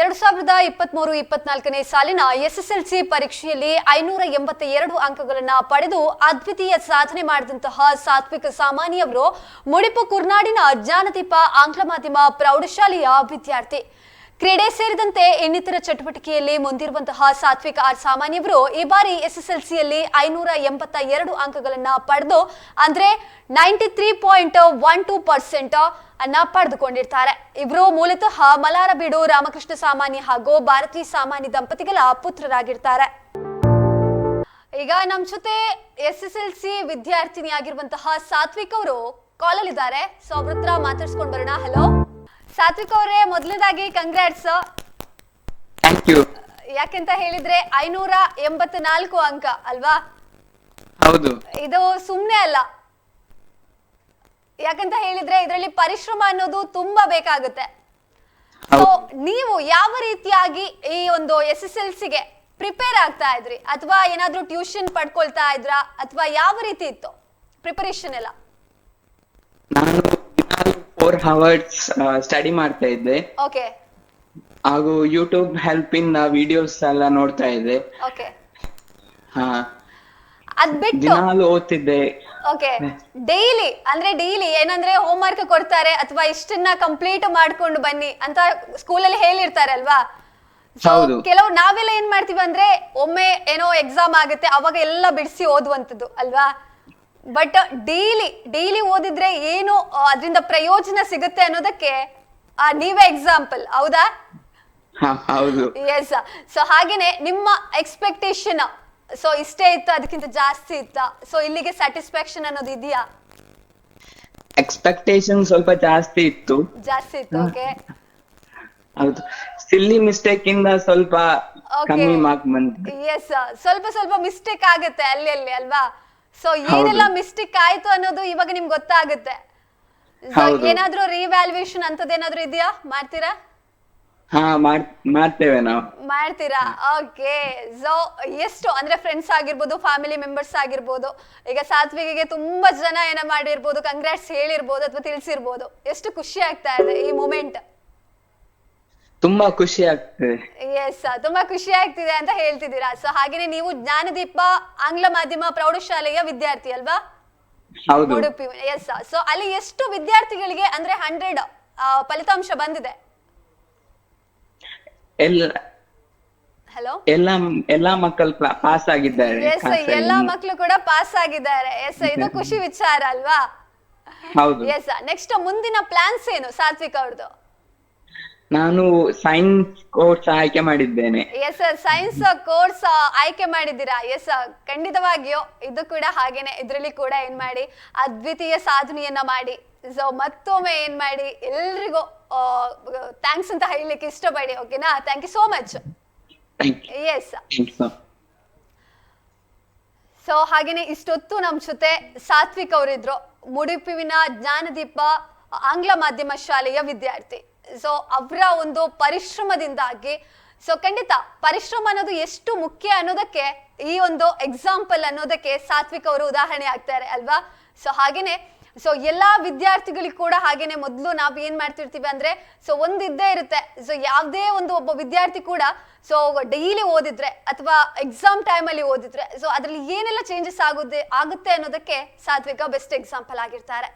ಎರಡು ಸಾವಿರದ ಇಪ್ಪತ್ಮೂರು ಇಪ್ಪತ್ನಾಲ್ಕನೇ ಸಾಲಿನ ಎಸ್ಎಸ್ಎಲ್ಸಿ ಪರೀಕ್ಷೆಯಲ್ಲಿ ಐನೂರ ಎಂಬತ್ತ ಎರಡು ಅಂಕಗಳನ್ನ ಪಡೆದು ಅದ್ವಿತೀಯ ಸಾಧನೆ ಮಾಡಿದಂತಹ ಸಾತ್ವಿಕ ಸಾಮಾನಿಯವರು ಮುಡಿಪು ಕುರ್ನಾಡಿನ ಜ್ಞಾನದೀಪ ಆಂಗ್ಲ ಮಾಧ್ಯಮ ಪ್ರೌಢಶಾಲೆಯ ವಿದ್ಯಾರ್ಥಿ. ಕ್ರೀಡೆ ಸೇರಿದಂತೆ ಇನ್ನಿತರ ಚಟುವಟಿಕೆಯಲ್ಲಿ ಮುಂದಿರುವಂತಹ ಸಾತ್ವಿಕ ಆರ್ ಸಾಮಾನ್ಯವರು ಈ ಬಾರಿ ಎಸ್ಎಸ್ಎಲ್ಸಿಯಲ್ಲಿ ಐನೂರ ಎಂಬತ್ತ ಎರಡು ಅಂಕಗಳನ್ನು ಪಡೆದು, ಅಂದರೆ ninety three point one two percent ಅನ್ನ ಪಡೆದುಕೊಂಡಿರ್ತಾರೆ. ಇವರು ಮೂಲತಃ ಮಲಾರಬೀಡು, ರಾಮಕೃಷ್ಣ ಸಾಮಾನ್ಯ ಹಾಗೂ ಭಾರತಿ ಸಾಮಾನ್ಯ ದಂಪತಿಗಳ ಪುತ್ರರಾಗಿರ್ತಾರೆ. ಈಗ ನಮ್ಮ ಜೊತೆ ಎಸ್ ಎಸ್ ಎಲ್ ಸಿ ವಿದ್ಯಾರ್ಥಿನಿ ಆಗಿರುವಂತಹ ಸಾತ್ವಿಕ್ ಅವರು ಕಾಲಲ್ಲಿದ್ದಾರೆ. ಸೊ ಅವ್ರ ಹತ್ರ ಮಾತಾಡ್ಸ್ಕೊಂಡ್ ಬರೋಣ. ಹಲೋ ಸಾತ್ವಿಕ್ ಅವರೇ ಮೊದಲನೇದಾಗಿ ಕಂಗ್ರಾಟ್ಸ್ ಥ್ಯಾಂಕ್ ಯು ಯಾಕೆಂತ ಹೇಳಿದ್ರೆ ಐನೂರ ಎಂಬತ್ನಾಲ್ಕು ಅಂಕ ಅಲ್ವಾ? ಹೌದು. ಇದು ಸುಮ್ನೆ ಅಲ್ಲ. ಯಾಕಂತ ಹೇಳಿದ್ರೆ ಇದರಲ್ಲಿ ಪರಿಶ್ರಮ ಅನ್ನೋದು ತುಂಬಾ ಬೇಕಾಗುತ್ತೆ. ಸೊ ನೀವು ಯಾವ ರೀತಿಯಾಗಿ ಈ ಒಂದು ಎಸ್ ಎಸ್ ಎಲ್ ಸಿಗೆ ಪ್ರಿಪೇರ್ ಆಗ್ತಾ ಇದ್ರಿ? ಅಥವಾ ಏನಾದ್ರೂ ಟ್ಯೂಷನ್ ಪಡ್ಕೊಳ್ತಾ ಇದ್ರಾ? ಅಥವಾ ಯಾವ ರೀತಿ ಇತ್ತು? ಪ್ರಿಪರೇಷನ್ ಎಲ್ಲ. ನಾನು ಫೋರ್ ಸ್ಟಡಿ ಮಾಡ್ತಾ ಇದ್ದೆ. ಓಕೆ ಹಾಗೂ ಯೂಟ್ಯೂಬ್ ಹೆಲ್ಪ್ ಇಂದ ವಿಡಿಯೋಸ್ ಎಲ್ಲ ನೋಡ್ತಾ ಇದ್ದೆ. ಓಕೆ ಹಾ. ಅದ್ ಬಿಟ್ಟು ದಿನಾಲು ಓದ್ತಿದ್ದೆ. ಓಕೆ ಡೈಲಿ ಅಂದ್ರೆ ಡೈಲಿ ಏನಂದ್ರೆ ಹೋಮ್ ವರ್ಕ್ ಕೊಡ್ತಾರೆ ಅಥವಾ ಇಷ್ಟನ್ನ ಕಂಪ್ಲೀಟ್ ಮಾಡ್ಕೊಂಡು ಬನ್ನಿ ಅಂತ ಸ್ಕೂಲಲ್ಲಿ ಹೇಳಿರ್ತಾರೆ ಅಲ್ವಾ? So, ಹೌದು. ಕೆಲವು ನಾವೆಲ್ಲ ಏನ್ ಮಾಡ್ತೀವಿ ಅಂದ್ರೆ ಒಮ್ಮೆ ಏನೋ ಎಕ್ಸಾಮ್ ಆಗುತ್ತೆ ಅವಾಗ ಎಲ್ಲ ಬಿಡಿಸಿ ಓದುವಂತದ್ದು ಅಲ್ವಾ? ಬಟ್ ಡೈಲಿ ಡೈಲಿ ಓದಿದ್ರೆ ಏನು ಅದರಿಂದ ಪ್ರಯೋಜನ ಸಿಗುತ್ತೆ ಅನ್ನೋದಕ್ಕೆ ಆ, ನೀವೇ ಎಕ್ಸಾಂಪಲ್ ಹೌದಾ? ಎಸ್ ಸೊ ಹಾಗೇನೆ ನಿಮ್ಮ ಎಕ್ಸ್ಪೆಕ್ಟೇಷನ್ ಸೊ ಇಷ್ಟೇ ಇತ್ತು ಅದಕ್ಕಿಂತ ಜಾಸ್ತಿ ಇತ್ತ? ಸೊ ಇಲ್ಲಿಗೆ ಸ್ಯಾಟಿಸ್ಫ್ಯಾಕ್ಷನ್ ಅನ್ನೋದು ಇದೆಯಾ? ಎಕ್ಸ್ಪೆಕ್ಟೇಷನ್ ಸ್ವಲ್ಪ ಜಾಸ್ತಿ ಇತ್ತು. ಜಾಸ್ತಿ ಇತ್ತು ಓಕೆ ಹೌದು. ಸಿಲ್ಲಿ ಮಿಸ್ಟೇಕ್ ಇಂದ ಸ್ವಲ್ಪ. ಕಮ್ಮಿ ಮಾರ್ಕ್ ಬಂತು ಎಸ್ ಸ್ವಲ್ಪ ಸ್ವಲ್ಪ ಮಿಸ್ಟೇಕ್ ಆಗುತ್ತೆ ಅಲ್ಲಿ ಅಲ್ಲಿ ಅಲ್ವಾ? ಸೊ ಏನೆಲ್ಲ ಮಿಸ್ಟೇಕ್ ಆಯ್ತು ಅನ್ನೋದು ಇವಾಗ ನಿಮ್ಗೆ ಗೊತ್ತಾಗುತ್ತೆ. ಏನಾದ್ರೂ ರಿವ್ಯಾಲ್ಯೂಯೇಷನ್ ಅಂತದೇನಾದ್ರೂ ಇದೆಯಾ? ಮಾಡ್ತೀರಾ? ಹಾ ಮಾಡ್ತೇವೆ ನಾವು. ಮಾಡ್ತೀರಾ? ಓಕೆ ಸೊ ಎಷ್ಟು ಅಂದ್ರೆ ಫ್ರೆಂಡ್ಸ್ ಆಗಿರ್ಬೋದು ಫ್ಯಾಮಿಲಿ ಮೆಂಬರ್ಸ್ ಆಗಿರ್ಬೋದು ಈಗ ಸಾತ್ವಿಕಿಗೆ ತುಂಬಾ ಜನ ಏನ ಮಾಡಿರ್ಬೋದು ಕಂಗ್ರಾಟ್ಸ್ ಹೇಳಿರ್ಬೋದು ಅಥವಾ ತಿಳಿಸಿರ್ಬೋದು. ಎಷ್ಟು ಖುಷಿ ಆಗ್ತಾ ಇದೆ ಈ ಮೂಮೆಂಟ್ ತುಂಬಾ ಖುಷಿ ಆಗ್ತದೆ. ಎಸ್ ತುಂಬಾ ಖುಷಿ ಆಗ್ತಿದೆ ಅಂತ ಹೇಳ್ತಿದ್ದೀರಾ. ಸೊ ಹಾಗೇನೆ ನೀವು ಜ್ಞಾನದೀಪ ಆಂಗ್ಲ ಮಾಧ್ಯಮ ಪ್ರೌಢಶಾಲೆಯ ವಿದ್ಯಾರ್ಥಿ ಅಲ್ವಾ? ಹೌದು. ಉಡುಪಿ. ಎಸ್ ಸೊ ಅಲ್ಲಿ ಎಷ್ಟು ವಿದ್ಯಾರ್ಥಿಗಳಿಗೆ ಅಂದ್ರೆ ಹಂಡ್ರೆಡ್ ಫಲಿತಾಂಶ ಬಂದಿದೆ? ಎಲ್ಲ ಹಲೋ ಎಲ್ಲ ಎಲ್ಲಾ ಮಕ್ಕಳು ಪಾಸ್ ಆಗಿದ್ದಾರೆ. ಎಸ್. ಎಲ್ಲಾ ಮಕ್ಕಳು ಕೂಡ ಪಾಸ್ ಆಗಿದ್ದಾರೆ. ಎಸ್ ಇದು ಖುಷಿ ವಿಚಾರ ಅಲ್ವಾ? ಹೌದು. ಎಸ್ ನೆಕ್ಸ್ಟ್ ಮುಂದಿನ ಪ್ಲಾನ್ಸ್ ಏನು ಸಾತ್ವಿಕ್ ಅವ್ರದ್ದು ನಾನು ಸೈನ್ಸ್ ಕೋರ್ಸ್ ಆಯ್ಕೆ ಮಾಡಿದ್ದೇನೆ. ಎಸ್ ಸೈನ್ಸ್ ಕೋರ್ಸ್ ಆಯ್ಕೆ ಮಾಡಿದ್ದೀರಾ? ಎಸ್ ಖಂಡಿತವಾಗಿಯೋ ಇದು ಕೂಡ ಹಾಗೇನೆ. ಇದರಲ್ಲಿ ಕೂಡ ಏನ್ ಮಾಡಿ? ಅದ್ವಿತೀಯ ಸಾಧನೆಯನ್ನ ಮಾಡಿ. ಸೊ ಮತ್ತೊಮ್ಮೆ ಏನ್ ಮಾಡಿ? ಎಲ್ರಿಗೂ ಥ್ಯಾಂಕ್ಸ್ ಅಂತ ಹೇಳಲಿಕ್ಕೆ ಇಷ್ಟಪಡಿ. ಓಕೆನಾ thank you so much yes so ಹಾಗೇನೆ ಇಷ್ಟೊತ್ತು ನಮ್ಮ ಜೊತೆ ಸಾತ್ವಿಕ್ ಅವರಿದ್ರು. ಮುಡುಪಿನ ಜ್ಞಾನದೀಪ ಆಂಗ್ಲ ಮಾಧ್ಯಮ ಶಾಲೆಯ ವಿದ್ಯಾರ್ಥಿ. ಸೊ ಅವರ ಒಂದು ಪರಿಶ್ರಮದಿಂದಾಗಿ ಸೊ ಖಂಡಿತ ಪರಿಶ್ರಮ ಅನ್ನೋದು ಎಷ್ಟು ಮುಖ್ಯ ಅನ್ನೋದಕ್ಕೆ ಈ ಒಂದು ಎಕ್ಸಾಂಪಲ್ ಅನ್ನೋದಕ್ಕೆ ಸಾತ್ವಿಕ್ ಅವರು ಉದಾಹರಣೆ ಆಗ್ತಾರೆ ಅಲ್ವಾ? ಸೊ ಹಾಗೇನೆ ಸೊ ಎಲ್ಲಾ ವಿದ್ಯಾರ್ಥಿಗಳಿಗೆ ಕೂಡ ಹಾಗೇನೆ ಮೊದಲು ನಾವು ಏನ್ ಮಾಡ್ತಿರ್ತೀವಿ ಅಂದ್ರೆ ಸೊ ಒಂದ್ ಇದ್ದೇ ಇರುತ್ತೆ. ಸೊ ಯಾವುದೇ ಒಂದು ಒಬ್ಬ ವಿದ್ಯಾರ್ಥಿ ಕೂಡ ಸೊ ಡೈಲಿ ಓದಿದ್ರೆ ಅಥವಾ ಎಕ್ಸಾಮ್ ಟೈಮಲ್ಲಿ ಓದಿದ್ರೆ ಸೊ ಅದರಲ್ಲಿ ಏನೆಲ್ಲ ಚೇಂಜಸ್ ಆಗುತ್ತೆ ಆಗುತ್ತೆ ಅನ್ನೋದಕ್ಕೆ ಸಾತ್ವಿಕ ಬೆಸ್ಟ್ ಎಕ್ಸಾಂಪಲ್ ಆಗಿರ್ತಾರೆ.